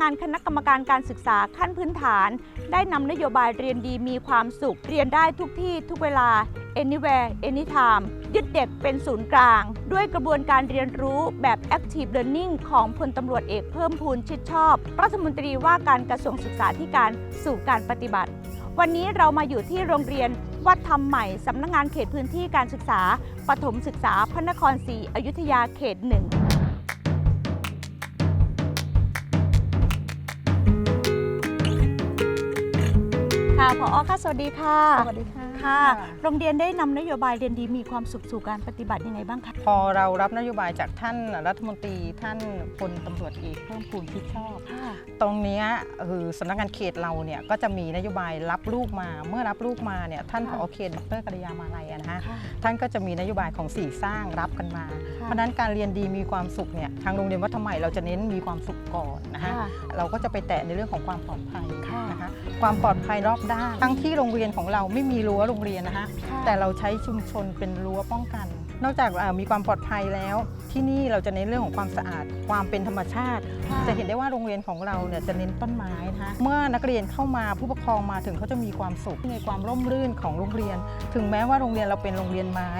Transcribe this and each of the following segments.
งานคณะกรรมการการศึกษาขั้นพื้นฐาน ได้นำนโยบายเรียนดีมีความสุข เรียนได้ทุกที่ทุกเวลา anywhere anytime ยึดเด็กเป็นศูนย์กลาง ด้วยกระบวนการเรียนรู้แบบ active learning ของพลตำรวจเอกเพิ่มพูนชิดชอบ รัฐมนตรีว่าการกระทรวงศึกษาธิการสู่การปฏิบัติ วันนี้เรามาอยู่ที่โรงเรียนวัดธรรมใหม่สำนักงงานเขตพื้นที่การศึกษาปฐมศึกษาพระนครศรีอยุธยาเขตหนึ่ง ผอค่ะ สวัสดีค่ะ สวัสดีค่ะ ค่ะ โรงเรียนได้นำนโยบายเรียนดีมีความสุขสู่การปฏิบัติยังไงบ้างคะ พอเรารับนโยบายจากท่านรัฐมนตรีท่านพลตำรวจเอกเพิ่มพูนคิดชอบค่ะตรงเนี้ยคือสำนักงานเขตเราเนี่ยก็จะมีนโยบายรับลูกมา เมื่อรับลูกมาเนี่ยท่านผค่ะอเขตดรกริยามาลัยอะนะฮะค่ะท่านก็จะมีนโยบายของสี่สร้างรับกันมา เพราะฉะนั้นการเรียนดีมีความสุขเนี่ยทางโรงเรียนวัดธรรมใหม่เราจะเน้นมีความสุขก่อนนะฮะค่ะเราก็จะไปแตะในเรื่องของความปลอดภัยค่ะนะคะความปลอดภัยรอบด้านทั้งที่โรงเรียนของเราไม่มีรั้วโรงเรียนนะคะ แต่เราใช้ชุมชนเป็นรั้วป้องกัน นอกจากเอ่อมีความปลอดภัยแล้ว ที่นี่เราจะเน้นเรื่องของความสะอาด ความเป็นธรรมชาติค่ะจะเห็นได้ว่าโรงเรียนของเราเนี่ยจะเน้นต้นไม้นะคะเมื่อนักเรียนเข้ามาผู้ปกครองมาถึงเขาจะมีความสุขในความร่มรื่นของโรงเรียน ถึงแม้ว่าโรงเรียนเราเป็นโรงเรียนไม้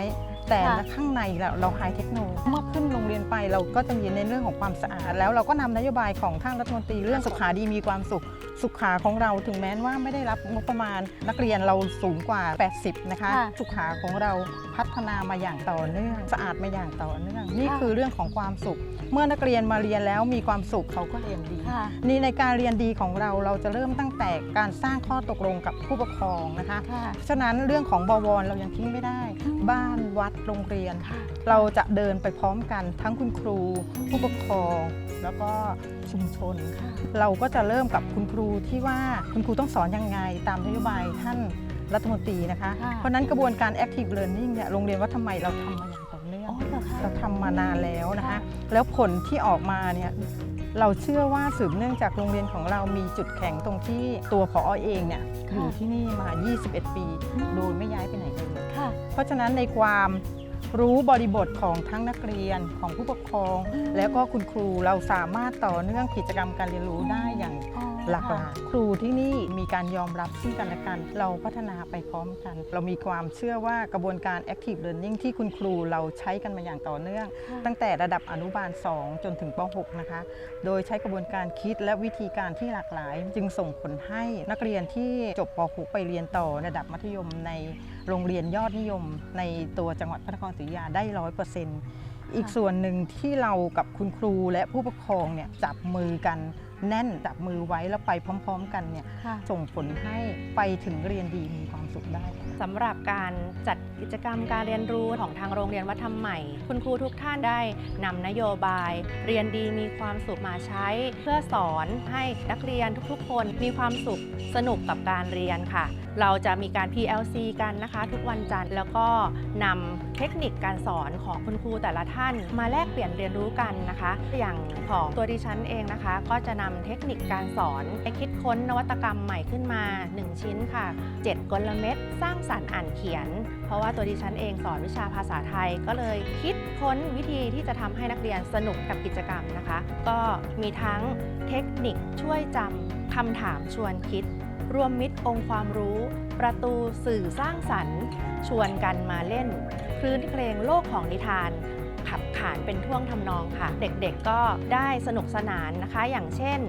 แต่ค่ะข้างในเราเราไฮเทคโนโลยีเมื่อขึ้นโรงเรียนไปเราก็จะมีเน้นเรื่องของความสะอาด แล้วเราก็นำนโยบายของท่านรัฐมนตรีเรื่องสุขาดีมีความสุขสุขาของเราถึงแม้ว่าไม่ได้รับงบประมาณ นักเรียนเราสูงกว่า 80 นะคะค่ะสุขาของเราพัฒนามาอย่างต่อเนื่อง สะอาดมาอย่างต่อเนื่อง นี่ค่ะคือเรื่องของความสุข เมื่อนักเรียนมาเรียนแล้วมีความสุขเขาก็เรียนดีค่ะนี่ในการเรียนดีของเราเราจะเริ่มตั้งแต่การสร้างข้อตกลงกับผู้ปกครองนะคะค่ะฉะนั้นเรื่องของบวรเรายังทิ้งไม่ได้อืม บ้านวัดโรงเรียนค่ะเราจะเดินไปพร้อมกันทั้งคุณครู ผู้ปกครอง แล้วก็ชุมชนค่ะเราก็จะเริ่มกับคุณครูที่ว่าคุณครูต้องสอนยังไงตามนโยบายท่านรัฐมนตรีนะคะค่ะเพราะฉะนั้นกระบวนการ active learning เนี่ยโรงเรียนวัดทำไมเราทำมาอย่างต่อเนื่องอ๋อเหรอคะเราทำมานานแล้วนะคะค่ะแล้วผลที่ออกมาเนี่ยเราเชื่อว่าสืบเนื่องจากโรงเรียนของเรามีจุดแข็งตรงที่ตัวผอเองเนี่ยอยู่ที่นี่มา 21 ปี โดยไม่ย้ายไปไหนเลยค่ะ เพราะฉะนั้นในความรู้บริบทของทั้งนักเรียนของผู้ปกครอง แล้วก็คุณครูเราสามารถต่อเนื่องกิจกรรมการเรียนรู้ได้อย่าง หลากหลายครูที่นี่มีการยอมรับซึ่งกันและกัน เราพัฒนาไปพร้อมกัน เรามีความเชื่อว่ากระบวนการ active learning ที่คุณครูเราใช้กันมาอย่างต่อเนื่องค่ะตั้งแต่ระดับอนุบาล 2 จนถึงป .6 นะคะ โดยใช้กระบวนการคิดและวิธีการที่หลากหลาย จึงส่งผลให้นักเรียนที่จบป .6 ไปเรียนต่อระดับมัธยมในโรงเรียนยอดนิยม ในตัวจังหวัดพระนครศรีอยุธยาได้ร้อยเปอร์เซ็นต์อีกส่วนหนึ่งที่เรากับคุณครูและผู้ปกครองเนี่ยจับมือกันแน่นจับมือไว้แล้วไปพร้อม ๆ กันเนี่ยค่ะส่งผลให้ไปถึงเรียนดีมีความสุขได้สำหรับการจัดกิจกรรมการเรียนรู้ของทางโรงเรียนวัดธรรมใหม่ คุณครูทุกท่านได้นำนโยบาย เรียนดีมีความสุขมาใช้ เพื่อสอนให้นักเรียนทุกๆ คนมีความสุขสนุกกับการเรียนค่ะ เราจะมีการ PLC กันนะคะ ทุกวันจันทร์แล้วก็นำเทคนิคการสอนของคุณครูแต่ละท่าน มาแลกเปลี่ยนเรียนรู้กันนะคะ อย่างของตัวดิฉันเองนะคะ ก็จะนำเทคนิคการสอนไปคิดค้นนวัตกรรมใหม่ขึ้นมา 1 ชิ้นค่ะ 7 กลเม็ดสร้างสรรค์อ่านเขียน เพราะว่าตัวดิฉันเองสอนวิชาภาษาไทย ก็เลยคิดค้นวิธีที่จะทำให้นักเรียนสนุกกับกิจกรรมนะคะ ก็มีทั้งเทคนิคช่วยจำคำถามชวนคิดรวมมิตรองค์ความรู้ ประตูสื่อสร้างสรรค์ ชวนกันมาเล่น คลื่นเพลงโลกของนิทาน ขับขานเป็นท่วงทำนองค่ะ เด็กๆก็ได้สนุกสนานนะคะ อย่างเช่น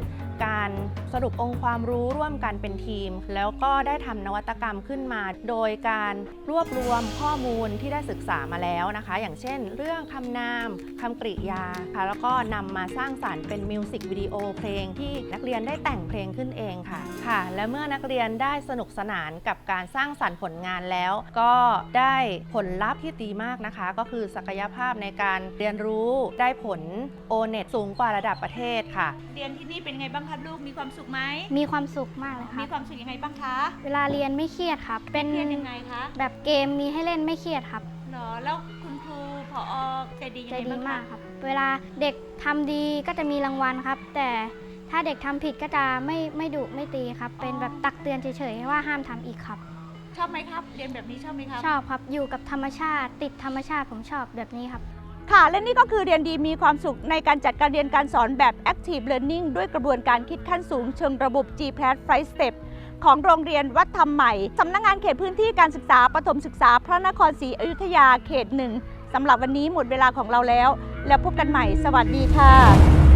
การสรุปองค์ความรู้ร่วมกันเป็นทีม แล้วก็ได้ทำนวัตกรรมขึ้นมา โดยการรวบรวมข้อมูลที่ได้ศึกษามาแล้วนะคะ อย่างเช่น เรื่องคำนามคำกริยาค่ะแล้วก็นำมาสร้างสรรค์เป็นมิวสิกวิดีโอเพลงที่นักเรียนได้แต่งเพลงขึ้นเองค่ะค่ะ และเมื่อนักเรียนได้สนุกสนานกับการสร้างสรรค์ผลงานแล้ว ก็ได้ผลลัพธ์ที่ดีมากนะคะ ก็คือศักยภาพในการเรียนรู้ได้ผล o n e t สูงกว่าระดับประเทศค่ะ เรียนที่นี่เป็นไงบ้างคะลูกมีความสุขไหมมีความสุขมากเลยคมีรับความสุขยังไงบ้างคะเวลาเรียนไม่เครียดครับ เป็นเรียนยังไงคะแบบเกมมีให้เล่นไม่เครียดครับเหรอแล้วคุณครูผอใจดียังใจไงดีบ้างมาคะกครับ เวลาเด็กทำดีก็จะมีรางวัลครับ แต่ถ้าเด็กทำผิดก็จะไม่ไม่ดุไม่ตีครับ เป็นแบบตักเตือนเฉยๆว่าห้ามทำอีกครับ ชอบไหมครับ เรียนแบบนี้ชอบไหมครับชอบครับอยู่กับธรรมชาติ ติดธรรมชาติผมชอบแบบนี้ครับ ค่ะ และนี่ก็คือเรียนดีมีความสุขในการจัดการเรียนการสอนแบบ Active Learning ด้วยกระบวนการคิดขั้นสูงเชิงระบบ G p l a t Five Step ของโรงเรียนวัดธรรมใหม่ สำนักงงานเขตพื้นที่การศึกษาปฐมศึกษาพระนครศรีอยุธยาเขตหนึ่งสำหรับวันนี้หมดเวลาของเราแล้ว แล้วพบกันใหม่ สวัสดีค่ะ